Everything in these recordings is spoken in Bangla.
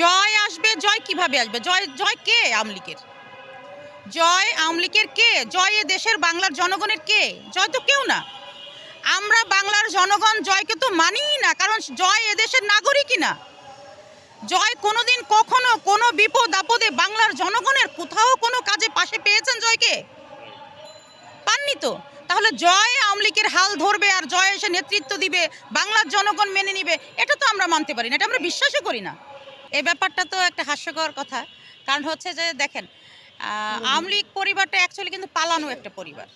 জয় আসবে, জয় কীভাবে আসবে? জয় জয় কে আমলিকের জয় আমলিকের কে? জয় এ দেশের বাংলার জনগণের কে? জয় তো কেউ না। আমরা বাংলার জনগণ জয়কে তো মানিই না, কারণ জয় এদেশের নাগরিকই না। জয় কোনোদিন কখনো কোনো বিপদ আপদে বাংলার জনগণের কোথাও কোনো কাজে পাশে পেয়েছেন জয়কে? পাননি তো? তাহলে জয় আওয়ামী লীগের হাল ধরবে আর জয় এসে নেতৃত্ব দিবে, বাংলার জনগণ মেনে নিবে, এটা তো আমরা মানতে পারি না, এটা আমরা বিশ্বাসই করি না। এই ব্যাপারটা তো একটা হাস্যকর কথা। কারণ হচ্ছে যে দেখেন আওয়ামী লীগ পরিবারটা অ্যাকচুয়ালি কিন্তু পালানো একটা পরিবার।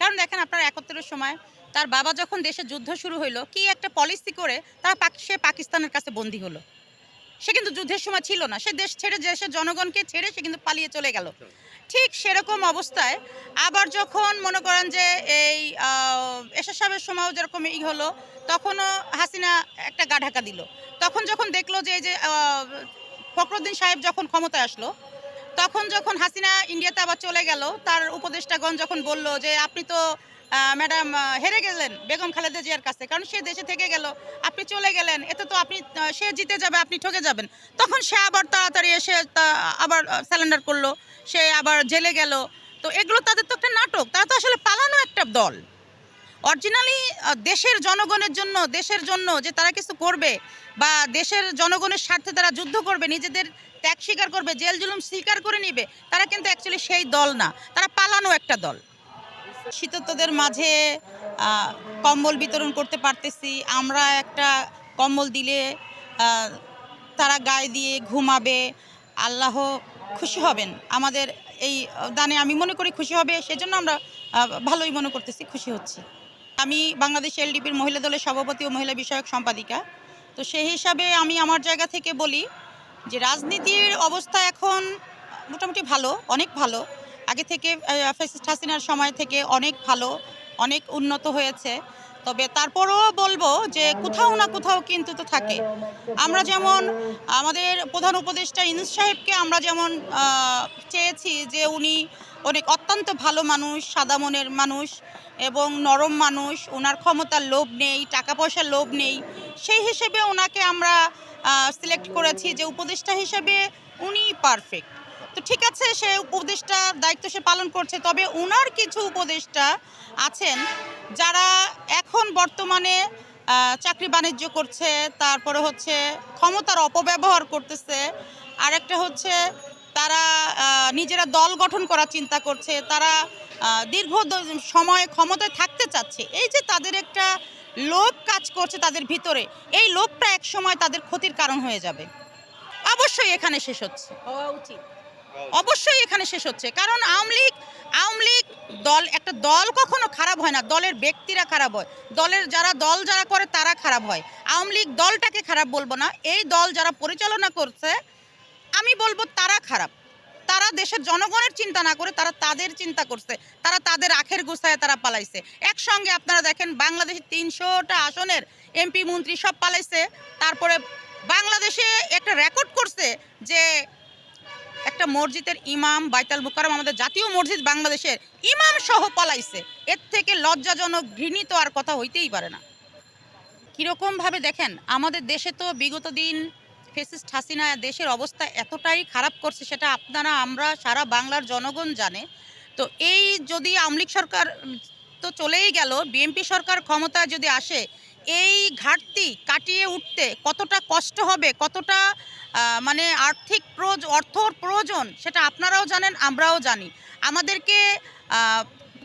কারণ দেখেন আপনার একাত্তরের সময় তার বাবা যখন দেশে যুদ্ধ শুরু হইল কি একটা পলিসি করে তারা সে পাকিস্তানের কাছে বন্দী হলো। সে কিন্তু যুদ্ধের সময় ছিল না। সে দেশ ছেড়ে দেশের জনগণকে ছেড়ে সে কিন্তু পালিয়ে চলে গেল। ঠিক সেরকম অবস্থায় আবার যখন মনে করেন যে এই এসএস সাহেবের সময়ও যেরকম ই হলো, তখনও হাসিনা একটা গা ঢাকা দিল। তখন যখন দেখল যে এই যে ফখরুদ্দিন সাহেব যখন ক্ষমতায় আসলো তখন যখন হাসিনা ইন্ডিয়াতে আবার চলে গেল, তার উপদেষ্টাগণ যখন বলল যে, আপনি তো ম্যাডাম হেরে গেলেন বেগম খালেদা জিয়ার কাছে, কারণ সে দেশে থেকে গেল, আপনি চলে গেলেন, এতে তো আপনি সে জিতে যাবে, আপনি ঠকে যাবেন। তখন সে আবার তাড়াতাড়ি এসে আবার স্যালেন্ডার করল, সে আবার জেলে গেল। তো এগুলো তাদের তো একটা নাটক, তারা তো আসলে পালানো একটা দল। অরিজিনালি দেশের জনগণের জন্য, দেশের জন্য যে তারা কিছু করবে বা দেশের জনগণের স্বার্থে তারা যুদ্ধ করবে, নিজেদের ত্যাগ স্বীকার করবে, জেল জুলুম স্বীকার করে নিবে, তারা কিন্তু অ্যাকচুয়ালি সেই দল না। তারা পালানো একটা দল। শীতত্বদের মাঝে কম্বল বিতরণ করতে পারতেছি। আমরা একটা কম্বল দিলে তারা গায়ে দিয়ে ঘুমাবে। আল্লাহ খুশি হবেন। আমাদের এই দানে আমি মনে করি খুশি হবে, সেজন্য আমরা ভালোই মনে করতেছি, খুশি হচ্ছি। আমি বাংলাদেশ এলডিপির মহিলা দলের সভাপতি ও মহিলা বিষয়ক সম্পাদিকা। তো সেই হিসাবে আমি আমার জায়গা থেকে বলি যে রাজনীতির অবস্থা এখন মোটামুটি ভালো, অনেক ভালো। আগে থেকে ফেসিস্ট হাসিনার সময় থেকে অনেক ভালো, অনেক উন্নত হয়েছে। তবে তারপরও বলব যে কোথাও না কোথাও কিন্তু তো থাকে। আমরা যেমন, আমাদের প্রধান উপদেষ্টা ইনুস সাহেবকে আমরা যেমন চেয়েছি যে উনি অনেক অত্যন্ত ভালো মানুষ, সাদা মনের মানুষ এবং নরম মানুষ। ওনার ক্ষমতার লোভ নেই টাকা পয়সার লোভ নেই। সেই হিসেবে ওনাকে আমরা সিলেক্ট করেছি যে উপদেষ্টা হিসেবে উনি পারফেক্ট তো ঠিক আছে, সে উপদেষ্টা দায়িত্ব সে পালন করছে। তবে ওনার কিছু উপদেষ্টা আছেন যারা এখন বর্তমানে চাকরি বাণিজ্য করছে, তারপরে হচ্ছে ক্ষমতার অপব্যবহার করতেছে। আরেকটা হচ্ছে তারা নিজেরা দল গঠন করার চিন্তা করছে তারা দীর্ঘ সময় ক্ষমতায় থাকতে চাচ্ছে। এই যে তাদের একটা লোভ কাজ করছে তাদের ভিতরে এই লোভটা এক সময় তাদের ক্ষতির কারণ হয়ে যাবে। অবশ্যই এখানে শেষ হচ্ছে। হওয়া উচিত। অবশ্যই এখানে শেষ হচ্ছে। কারণ আওয়ামী লীগ আওয়ামী লীগ দল একটা দল কখনো খারাপ হয় না। দলের ব্যক্তিরা খারাপ হয়। দলের যারা দল যারা করে তারা খারাপ হয়। আওয়ামী লীগ দলটাকে খারাপ বলব না। এই দল যারা পরিচালনা করছে আমি বলব তারা খারাপ। তারা দেশের জনগণের চিন্তা না করে তারা তাদের চিন্তা করছে। তারা তাদের আখের গুছায় তারা পালাইছে। একসঙ্গে আপনারা দেখেন বাংলাদেশের তিনশোটা আসনের এমপি, মন্ত্রী সব পালাইছে। তারপরে বাংলাদেশে একটা রেকর্ড করছে যে একটা মসজিদের ইমাম বাইতাল মুকাররম, আমাদের জাতীয় মসজিদ বাংলাদেশের ইমাম সহ পালাইছে। এর থেকে লজ্জাজনক, ঘৃণিত আর কথা হইতেই পারে না। কীরকমভাবে দেখেন, আমাদের দেশে তো বিগত দিন ফেসিস্ট হাসিনা দেশের অবস্থা এতটাই খারাপ করছে সেটা আপনারা, আমরা সারা বাংলার জনগণ জানে। তো এই যদি আমলিক সরকার তো চলেই গেল, বিএনপি সরকার ক্ষমতায় যদি আসে, এই ঘাটতি কাটিয়ে উঠতে কতটা কষ্ট হবে, কতটা মানে আর্থিক প্রয়োজ, অর্থর প্রয়োজন, সেটা আপনারাও জানেন, আমরাও জানি। আমাদেরকে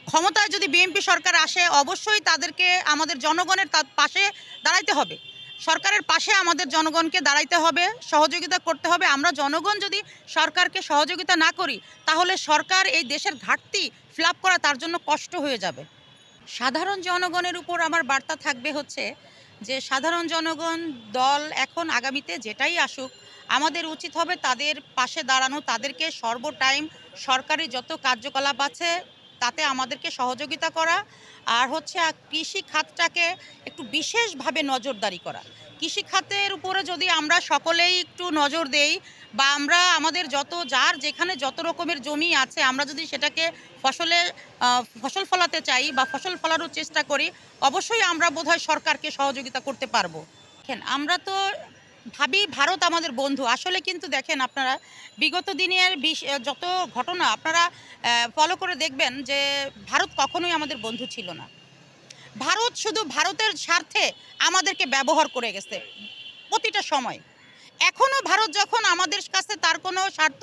ক্ষমতায় যদি বিএনপি সরকার আসে, অবশ্যই তাদেরকে আমাদের জনগণের পাশে দাঁড়াইতে হবে। সরকারের পাশে আমাদের জনগণকে দাঁড়াইতে হবে, সহযোগিতা করতে হবে। আমরা জনগণ যদি সরকারকে সহযোগিতা না করি, তাহলে সরকার এই দেশের ঘাটতি ফিল করা তার জন্য কষ্ট হয়ে যাবে। সাধারণ জনগণের উপর আমার বার্তা থাকবে হচ্ছে যে, সাধারণ জনগণ দল এখন আগামীতে যেটাই আসুক, আমাদের উচিত হবে তাদের পাশে দাঁড়ানো, তাদেরকে সর্ব টাইম সরকারি যত কার্যকলাপ আছে তাতে আমাদেরকে সহযোগিতা করা আর হচ্ছে কৃষি খাতটাকে একটু বিশেষভাবে নজরদারি করা। কৃষি খাতের উপরে যদি আমরা সকলেই একটু নজর দেই বা আমরা আমাদের যত যার যেখানে যত রকমের জমি আছে, আমরা যদি সেটাকে ফসলে ফসল ফলাতে চাই বা ফসল ফলানোর চেষ্টা করি, অবশ্যই আমরা বোধহয় সরকারকে সহযোগিতা করতে পারব। আমরা তো ভাবি, ভারত আমাদের বন্ধু। আসলে কিন্তু দেখেন আপনারা, বিগত দিনের যত ঘটনা, আপনারা ফলো করে দেখবেন যে ভারত কখনোই আমাদের বন্ধু ছিল না। ভারত শুধু ভারতের স্বার্থে আমাদেরকে ব্যবহার করে গেছে প্রতিটা সময়। এখনও ভারত যখন আমাদের কাছে তার কোনো স্বার্থ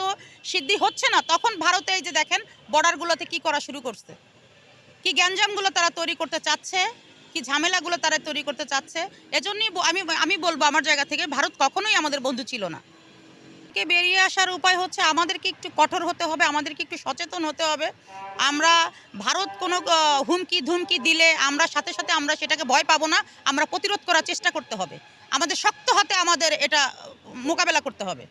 সিদ্ধি হচ্ছে না, তখন ভারতে এই যে দেখেন বর্ডারগুলোতে কি করা শুরু করছে? কি গ্যাঞ্জামগুলো তারা তৈরি করতে চাচ্ছে? কি ঝামেলাগুলো তারা তৈরি করতে চাচ্ছে? এজন্যই আমি আমি বলব আমার জায়গা থেকে, ভারত কখনোই আমাদের বন্ধু ছিল না। কে বেরিয়ে আসার উপায় হচ্ছে আমাদেরকে একটু কঠোর হতে হবে, আমাদেরকে একটু সচেতন হতে হবে। আমরা ভারত কোনো হুমকি ধুমকি দিলে আমরা সাথে সাথে আমরা সেটাকে ভয় পাবো না, আমরা প্রতিরোধ করার চেষ্টা করতে হবে। আমাদের শক্ত হাতে আমাদের এটা মোকাবেলা করতে হবে।